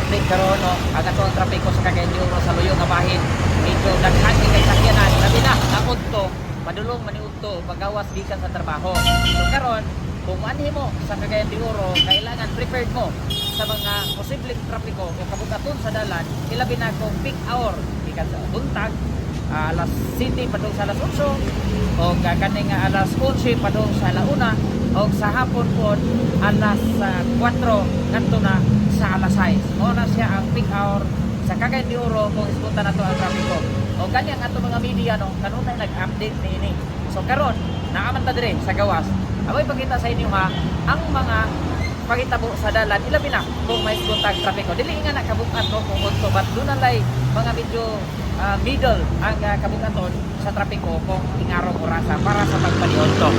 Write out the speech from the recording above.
update karon no. Ato ang trapiko sa Cagayan de Oro sa Luyo nga bahin. Medyo daghan kay kay sakyanan. Labi na na udto. Padulong man ni udto pagawas gikan sa trabaho. So karon kung anhi mo sa Cagayan de Oro, kailangan prepared mo sa mga posibleng trapiko o kabukaton sa dalan, ilabi na kung peak hour gikan sa buntag ah, alas 7 padung sa alas 8 o kani nga alas 11 padung sa alauna o sa hapon po alas ah, 4 ngadto na sa alas 6 mo na siya ang peak hour sa Cagayan de Oro kung iskutan nato ang trapiko o gani ang ato mga media no? Kanunay nag-update ni ini. So karon naaman ta dire sa gawas. Aboy pagkita sa inyo ha ang mga pagitabo sa dalan. Ilabi na kung may iskutan trapiko. Dili nga nakabukat no kung unto but doon lay mga medyo ah, middle ang uh, kabukaton sa trapiko kung ingarong orasa para sa pagpalionto